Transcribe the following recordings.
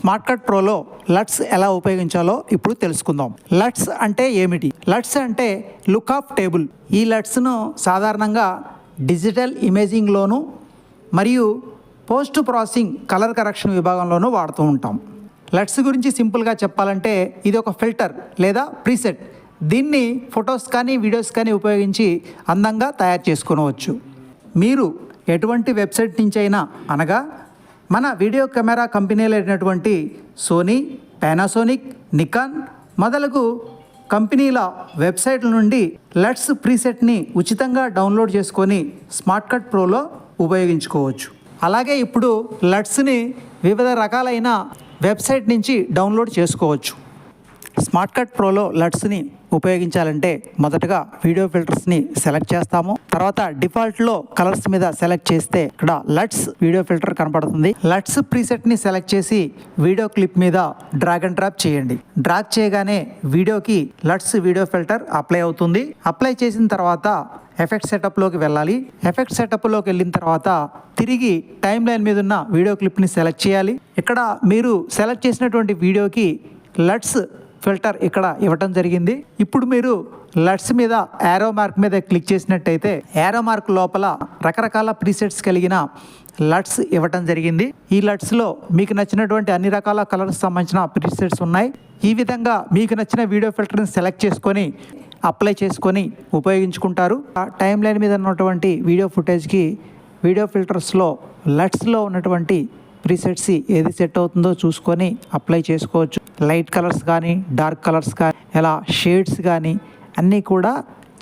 Smart cut ప్రోలో లట్స్ ఎలా ఉపయోగించాలో ఇప్పుడు తెలుసుకుందాం. లట్స్ అంటే ఏమిటి? లట్స్ అంటే లుక్ ఆఫ్ టేబుల్. ఈ లట్స్ను సాధారణంగా డిజిటల్ ఇమేజింగ్లోను మరియు పోస్ట్ ప్రాసెసింగ్ కలర్ కరెక్షన్ విభాగంలోనూ వాడుతూ ఉంటాం. లట్స్ గురించి సింపుల్గా చెప్పాలంటే ఇది ఒక ఫిల్టర్ లేదా ప్రీసెట్. దీన్ని ఫొటోస్ కానీ వీడియోస్ కానీ ఉపయోగించి అందంగా తయారు చేసుకోవచ్చు మీరు ఎటువంటి వెబ్సైట్ నుంచి అయినా అనగా మన వీడియో కెమెరా కంపెనీలు అయినటువంటి సోనీ పానాసోనిక్ నికాన్ మొదలగు కంపెనీల వెబ్సైట్ల నుండి లట్స్ ప్రీసెట్ని ఉచితంగా డౌన్లోడ్ చేసుకొని స్మార్ట్ కట్ ప్రోలో ఉపయోగించుకోవచ్చు. అలాగే ఇప్పుడు లట్స్ని వివిధ రకాలైన వెబ్సైట్ నుంచి డౌన్లోడ్ చేసుకోవచ్చు. స్మార్ట్ కట్ ప్రోలో లట్స్ని ఉపయోగించాలంటే మొదటగా వీడియో ఫిల్టర్స్ని సెలెక్ట్ చేస్తాము. తర్వాత డిఫాల్ట్లో కలర్స్ మీద సెలెక్ట్ చేస్తే ఇక్కడ లట్స్ వీడియో ఫిల్టర్ కనపడుతుంది. లట్స్ ప్రీసెట్ని సెలెక్ట్ చేసి వీడియో క్లిప్ మీద డ్రాగ్ అండ్ డ్రాప్ చేయండి. డ్రాగ్ చేయగానే వీడియోకి లట్స్ వీడియో ఫిల్టర్ అప్లై అవుతుంది. అప్లై చేసిన తర్వాత ఎఫెక్ట్ సెటప్లోకి వెళ్ళాలి. ఎఫెక్ట్ సెటప్లోకి వెళ్ళిన తర్వాత తిరిగి టైం లైన్ మీద ఉన్న వీడియో క్లిప్ని సెలెక్ట్ చేయాలి. ఇక్కడ మీరు సెలెక్ట్ చేసినటువంటి వీడియోకి లట్స్ ఫిల్టర్ ఇక్కడ ఇవ్వటం జరిగింది. ఇప్పుడు మీరు లట్స్ మీద యారో మార్క్ మీద క్లిక్ చేసినట్టయితే యారో మార్క్ లోపల రకరకాల ప్రీసెట్స్ కలిగిన లట్స్ ఇవ్వటం జరిగింది. ఈ లట్స్లో మీకు నచ్చినటువంటి అన్ని రకాల కలర్స్ సంబంధించిన ప్రీసెట్స్ ఉన్నాయి. ఈ విధంగా మీకు నచ్చిన వీడియో ఫిల్టర్ని సెలెక్ట్ చేసుకొని అప్లై చేసుకొని ఉపయోగించుకుంటారు. ఆ టైం లైన్ మీద ఉన్నటువంటి వీడియో ఫుటేజ్కి వీడియో ఫిల్టర్స్లో లట్స్లో ఉన్నటువంటి ప్రీసెట్స్ ఏది సెట్ అవుతుందో చూసుకొని అప్లై చేసుకోవచ్చు. లైట్ కలర్స్ కానీ డార్క్ కలర్స్ కానీ ఇలా షేడ్స్ కానీ అన్నీ కూడా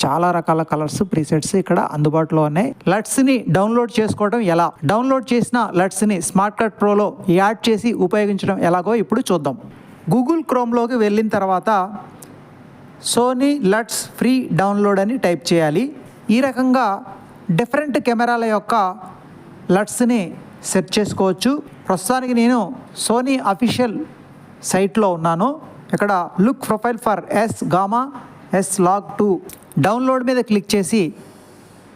చాలా రకాల కలర్స్ ప్రీసెట్స్ ఇక్కడ అందుబాటులో ఉన్నాయి. లట్స్ని డౌన్లోడ్ చేసుకోవడం ఎలా? డౌన్లోడ్ చేసిన లట్స్ని స్మార్ట్ కట్ ప్రోలో యాడ్ చేసి ఉపయోగించడం ఎలాగో ఇప్పుడు చూద్దాం. గూగుల్ క్రోమ్లోకి వెళ్ళిన తర్వాత సోనీ లట్స్ ఫ్రీ డౌన్లోడ్ అని టైప్ చేయాలి. ఈ రకంగా డిఫరెంట్ కెమెరాల యొక్క లట్స్ని సెర్చ్ చేసుకోవచ్చు. ప్రస్తుతానికి నేను సోనీ అఫీషియల్ సైట్లో ఉన్నాను. ఇక్కడ look profile for S gamma S log two download మీద క్లిక్ చేసి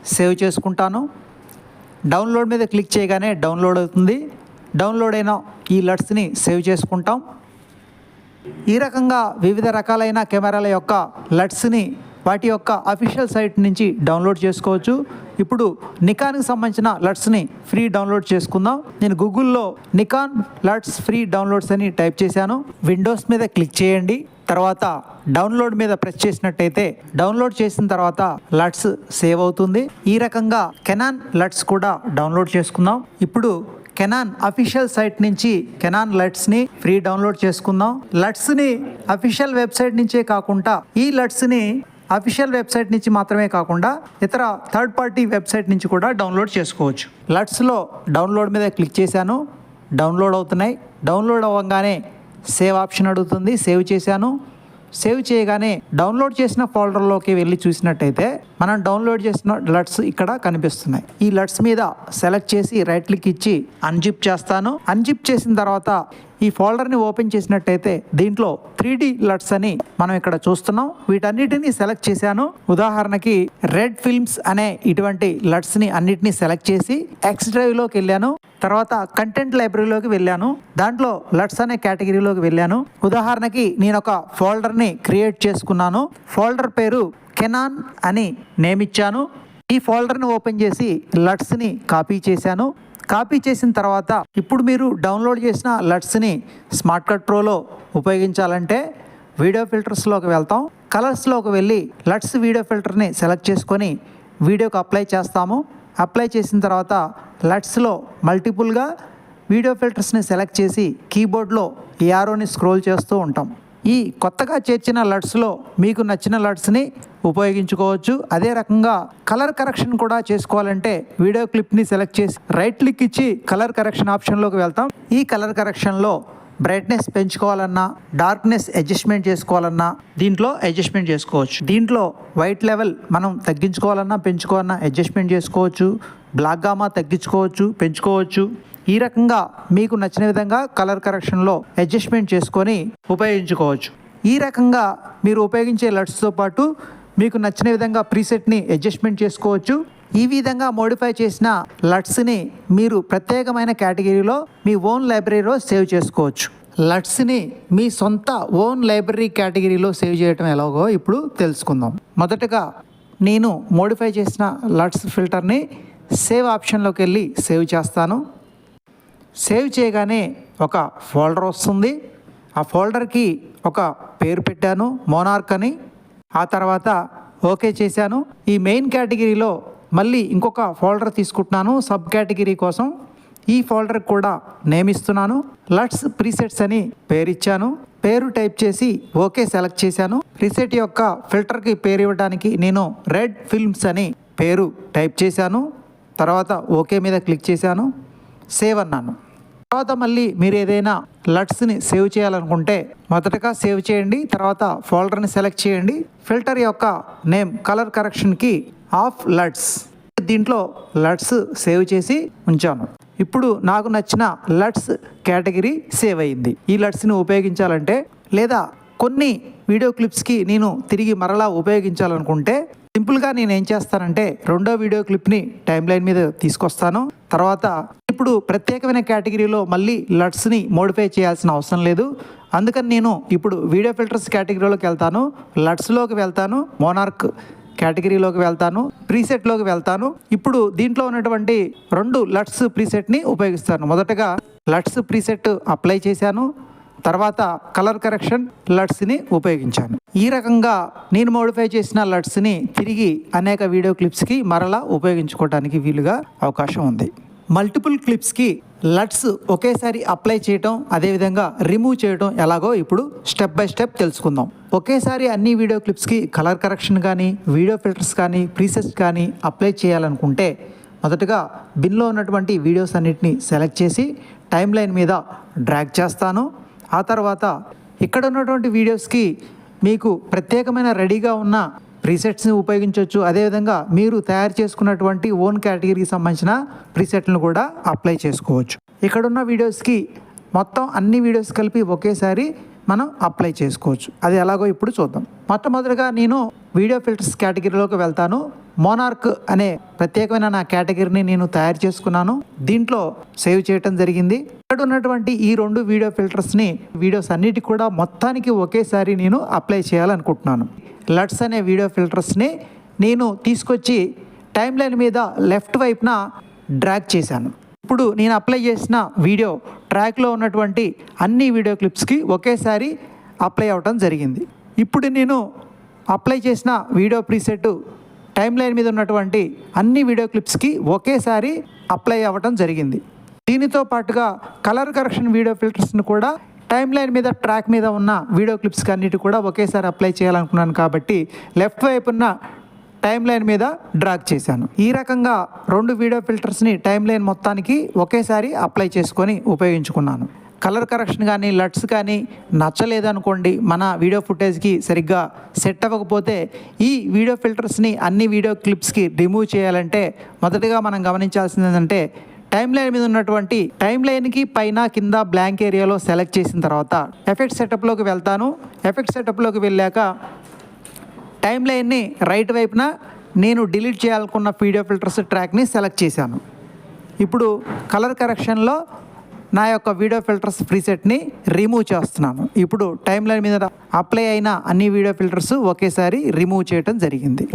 సేవ్ చేసుకుంటాను. డౌన్లోడ్ మీద క్లిక్ చేయగానే డౌన్లోడ్ అవుతుంది. డౌన్లోడ్ అయిన ఈ లట్స్ని సేవ్ చేసుకుంటాం. ఈ రకంగా వివిధ రకాలైన కెమెరాల యొక్క లట్స్ని వాటి యొక్క అఫీషియల్ సైట్ నుంచి డౌన్లోడ్ చేసుకోవచ్చు. ఇప్పుడు నికాన్కి సంబంధించిన లట్స్ని ఫ్రీ డౌన్లోడ్ చేసుకుందాం. నేను గూగుల్లో నికాన్ లట్స్ ఫ్రీ డౌన్లోడ్స్ అని టైప్ చేశాను. విండోస్ మీద క్లిక్ చేయండి. తర్వాత డౌన్లోడ్ మీద ప్రెస్ చేసినట్టయితే డౌన్లోడ్ చేసిన తర్వాత లట్స్ సేవ్ అవుతుంది. ఈ రకంగా కెనాన్ లట్స్ కూడా డౌన్లోడ్ చేసుకుందాం. ఇప్పుడు కెనాన్ అఫీషియల్ సైట్ నుంచి కెనాన్ లట్స్ని ఫ్రీ డౌన్లోడ్ చేసుకుందాం. లట్స్ని అఫీషియల్ వెబ్సైట్ నుంచే కాకుండా ఈ లట్స్ని అఫీషియల్ వెబ్సైట్ నుంచి మాత్రమే కాకుండా ఇతర థర్డ్ పార్టీ వెబ్సైట్ నుంచి కూడా డౌన్లోడ్ చేసుకోవచ్చు. లట్స్లో డౌన్లోడ్ మీద క్లిక్ చేశాను. డౌన్లోడ్ అవుతున్నాయి. డౌన్లోడ్ అవ్వగానే సేవ్ ఆప్షన్ అడుగుతుంది. సేవ్ చేశాను. సేవ్ చేయగానే డౌన్లోడ్ చేసిన ఫోల్డర్లోకి వెళ్ళి చూసినట్టయితే మనం డౌన్లోడ్ చేసిన లట్స్ ఇక్కడ కనిపిస్తున్నాయి. ఈ లట్స్ మీద సెలెక్ట్ చేసి రైట్ క్లిక్ ఇచ్చి అన్జిప్ చేస్తాను. అన్జిప్ చేసిన తర్వాత ఈ ఫోల్డర్ని ఓపెన్ చేసినట్టయితే దీంట్లో త్రీ డి లట్స్ అని మనం ఇక్కడ చూస్తున్నాం. వీటన్నిటిని సెలెక్ట్ చేశాను. ఉదాహరణకి రెడ్ ఫిల్మ్స్ అనే ఇటువంటి లట్స్ని అన్నిటిని సెలెక్ట్ చేసి ఎక్స్ డ్రైవ్లోకి వెళ్ళాను. తర్వాత కంటెంట్ లైబ్రరీలోకి వెళ్ళాను. దాంట్లో లట్స్ అనే కేటగిరీలోకి వెళ్ళాను. ఉదాహరణకి నేను ఒక ఫోల్డర్ని క్రియేట్ చేసుకున్నాను. ఫోల్డర్ పేరు కెనాన్ అని నేమ్ ఇచ్చాను. ఈ ఫోల్డర్ని ఓపెన్ చేసి లట్స్ని కాపీ చేశాను. కాపీ చేసిన తర్వాత ఇప్పుడు మీరు డౌన్లోడ్ చేసిన లట్స్ని స్మార్ట్ కట్ ప్రోలో ఉపయోగించాలంటే వీడియో ఫిల్టర్స్లోకి వెళ్తాం. కలర్స్లోకి వెళ్ళి లట్స్ వీడియో ఫిల్టర్ని సెలెక్ట్ చేసుకొని వీడియోకి అప్లై చేస్తాము. అప్లై చేసిన తర్వాత లట్స్లో మల్టిపుల్గా వీడియో ఫిల్టర్స్ని సెలెక్ట్ చేసి కీబోర్డ్లో ఈ యారోని స్క్రోల్ చేస్తూ ఉంటాం. ఈ కొత్తగా చేర్చిన లట్స్లో మీకు నచ్చిన లట్స్ని ఉపయోగించుకోవచ్చు. అదే రకంగా కలర్ కరెక్షన్ కూడా చేసుకోవాలంటే వీడియో క్లిప్ని సెలెక్ట్ చేసి రైట్ క్లిక్ ఇచ్చి కలర్ కరెక్షన్ ఆప్షన్లోకి వెళ్తాం. ఈ కలర్ కరెక్షన్లో బ్రైట్నెస్ పెంచుకోవాలన్నా డార్క్నెస్ అడ్జస్ట్మెంట్ చేసుకోవాలన్నా దీంట్లో అడ్జస్ట్మెంట్ చేసుకోవచ్చు. దీంట్లో వైట్ లెవెల్ మనం తగ్గించుకోవాలన్నా పెంచుకోవాలన్నా అడ్జస్ట్మెంట్ చేసుకోవచ్చు. బ్లాక్ గామా తగ్గించుకోవచ్చు పెంచుకోవచ్చు. ఈ రకంగా మీకు నచ్చిన విధంగా కలర్ కరెక్షన్లో అడ్జస్ట్మెంట్ చేసుకొని ఉపయోగించుకోవచ్చు. ఈ రకంగా మీరు ఉపయోగించే లట్స్తో పాటు మీకు నచ్చిన విధంగా ప్రీసెట్ని అడ్జస్ట్మెంట్ చేసుకోవచ్చు. ఈ విధంగా మోడిఫై చేసిన లట్స్ని మీరు ప్రత్యేకమైన కేటగిరీలో మీ ఓన్ లైబ్రరీలో సేవ్ చేసుకోవచ్చు. లట్స్ని మీ సొంత ఓన్ లైబ్రరీ కేటగిరీలో సేవ్ చేయడం ఎలాగో ఇప్పుడు తెలుసుకుందాం. మొదటగా నేను మోడిఫై చేసిన లట్స్ ఫిల్టర్ని సేవ్ ఆప్షన్లోకి వెళ్ళి సేవ్ చేస్తాను. సేవ్ చేయగానే ఒక ఫోల్డర్ వస్తుంది. ఆ ఫోల్డర్కి ఒక పేరు పెట్టాను మోనార్క్ అని. ఆ తర్వాత ఓకే చేశాను. ఈ మెయిన్ కేటగిరీలో మళ్ళీ ఇంకొక ఫోల్డర్ తీసుకుంటున్నాను సబ్ కేటగిరీ కోసం. ఈ ఫోల్డర్ కూడా నేమ్ ఇస్తున్నాను లట్స్ ప్రీసెట్స్ అని పేరు ఇచ్చాను. పేరు టైప్ చేసి ఓకే సెలెక్ట్ చేశాను. ప్రీసెట్ యొక్క ఫిల్టర్కి పేరు ఇవ్వడానికి నేను రెడ్ ఫిల్మ్స్ అని పేరు టైప్ చేశాను. తర్వాత ఓకే మీద క్లిక్ చేశాను. సేవ్ అన్నాను. తర్వాత మళ్ళీ మీరు ఏదైనా లట్స్ని సేవ్ చేయాలనుకుంటే మొదటగా సేవ్ చేయండి తర్వాత ఫోల్డర్ని సెలెక్ట్ చేయండి. ఫిల్టర్ యొక్క నేమ్ కలర్ కరెక్షన్కి ఆఫ్ లట్స్ దీంట్లో లట్స్ సేవ్ చేసి ఉంచాను. ఇప్పుడు నాకు నచ్చిన లట్స్ కేటగిరీ సేవ్ అయింది. ఈ లట్స్ని ఉపయోగించాలంటే లేదా కొన్ని వీడియో క్లిప్స్కి నేను తిరిగి మరలా ఉపయోగించాలనుకుంటే సింపుల్గా నేను ఏం చేస్తానంటే రెండో వీడియో క్లిప్ని టైం లైన్ మీద తీసుకొస్తాను. తర్వాత ఇప్పుడు ప్రత్యేకమైన కేటగిరీలో మళ్ళీ లట్స్ని మోడిఫై చేయాల్సిన అవసరం లేదు. అందుకని నేను ఇప్పుడు వీడియో ఫిల్టర్స్ కేటగిరీలోకి వెళ్తాను లట్స్లోకి వెళ్తాను మోనార్క్ కేటగిరీలోకి వెళ్తాను ప్రీసెట్లోకి వెళ్తాను. ఇప్పుడు దీంట్లో ఉన్నటువంటి రెండు లట్స్ ప్రీసెట్ని ఉపయోగిస్తాను. మొదటగా లట్స్ ప్రీసెట్ అప్లై చేశాను తర్వాత కలర్ కరెక్షన్ లట్స్ని ఉపయోగించాను. ఈ రకంగా నేను మోడిఫై చేసిన లట్స్ని తిరిగి అనేక వీడియో క్లిప్స్కి మరలా ఉపయోగించుకోవడానికి వీలుగా అవకాశం ఉంది. మల్టిపుల్ క్లిప్స్కి లట్స్ ఒకేసారి అప్లై చేయటం అదేవిధంగా రిమూవ్ చేయటం ఎలాగో ఇప్పుడు స్టెప్ బై స్టెప్ తెలుసుకుందాం. ఒకేసారి అన్ని వీడియో క్లిప్స్కి కలర్ కరెక్షన్ కానీ వీడియో ఫిల్టర్స్ కానీ ప్రీసెట్స్ కానీ అప్లై చేయాలనుకుంటే మొదటగా బిన్లో ఉన్నటువంటి వీడియోస్ అన్నిటిని సెలెక్ట్ చేసి టైం లైన్ మీద డ్రాగ్ చేస్తాను. ఆ తర్వాత ఇక్కడ ఉన్నటువంటి వీడియోస్కి మీకు ప్రత్యేకమైన రెడీగా ఉన్న ప్రీసెట్స్ని ఉపయోగించవచ్చు. అదేవిధంగా మీరు తయారు చేసుకున్నటువంటి ఓన్ కేటగిరీకి సంబంధించిన ప్రీసెట్లను కూడా అప్లై చేసుకోవచ్చు. ఇక్కడున్న వీడియోస్కి మొత్తం అన్ని వీడియోస్ కలిపి ఒకేసారి మనం అప్లై చేసుకోవచ్చు. అది ఎలాగో ఇప్పుడు చూద్దాం. మొట్టమొదటిగా నేను వీడియో ఫిల్టర్స్ కేటగిరీలోకి వెళ్తాను. మోనార్క్ అనే ప్రత్యేకమైన నా కేటగిరీని నేను తయారు చేసుకున్నాను. దీంట్లో సేవ్ చేయటం జరిగింది. ఇక్కడ ఉన్నటువంటి ఈ రెండు వీడియో ఫిల్టర్స్ని వీడియోస్ అన్నిటి కూడా మొత్తానికి ఒకేసారి నేను అప్లై చేయాలనుకుంటున్నాను. లట్స్ అనే వీడియో ఫిల్టర్స్ని నేను తీసుకొచ్చి టైం లైన్ మీద లెఫ్ట్ వైపున డ్రాగ్ చేశాను. ఇప్పుడు నేను అప్లై చేసిన వీడియో ట్రాక్లో ఉన్నటువంటి అన్ని వీడియో క్లిప్స్కి ఒకేసారి అప్లై అవ్వటం జరిగింది. ఇప్పుడు నేను అప్లై చేసిన వీడియో ప్రీసెట్ టైం లైన్ మీద ఉన్నటువంటి అన్ని వీడియో క్లిప్స్కి ఒకేసారి అప్లై అవ్వటం జరిగింది. దీనితో పాటుగా కలర్ కరెక్షన్ వీడియో ఫిల్టర్స్ని కూడా టైం లైన్ మీద ట్రాక్ మీద ఉన్న వీడియో క్లిప్స్కి అన్నిటి కూడా ఒకేసారి అప్లై చేయాలనుకున్నాను కాబట్టి లెఫ్ట్ వైపు ఉన్న టైం లైన్ మీద డ్రాగ్ చేశాను. ఈ రకంగా రెండు వీడియో ఫిల్టర్స్ని టైం లైన్ మొత్తానికి ఒకేసారి అప్లై చేసుకొని ఉపయోగించుకున్నాను. కలర్ కరెక్షన్ కానీ లట్స్ కానీ నచ్చలేదనుకోండి మన వీడియో ఫుటేజ్కి సరిగ్గా సెట్ అవ్వకపోతే ఈ వీడియో ఫిల్టర్స్ని అన్ని వీడియో క్లిప్స్కి రిమూవ్ చేయాలంటే మొదటగా మనం గమనించాల్సింది ఏంటంటే టైం లైన్ మీద ఉన్నటువంటి టైం లైన్కి పైన కింద బ్లాంక్ ఏరియాలో సెలెక్ట్ చేసిన తర్వాత ఎఫెక్ట్ సెటప్లోకి వెళ్తాను. ఎఫెక్ట్ సెటప్లోకి వెళ్ళాక టైం లైన్ని రైట్ వైపున నేను డిలీట్ చేయాలనుకున్న వీడియో ఫిల్టర్స్ ట్రాక్ని సెలెక్ట్ చేశాను. ఇప్పుడు కలర్ కరెక్షన్లో నా యొక్క వీడియో ఫిల్టర్స్ ప్రీసెట్ని రిమూవ్ చేస్తున్నాను. ఇప్పుడు టైం లైన్ మీద అప్లై అయిన అన్ని వీడియో ఫిల్టర్స్ ఒకేసారి రిమూవ్ చేయటం జరిగింది.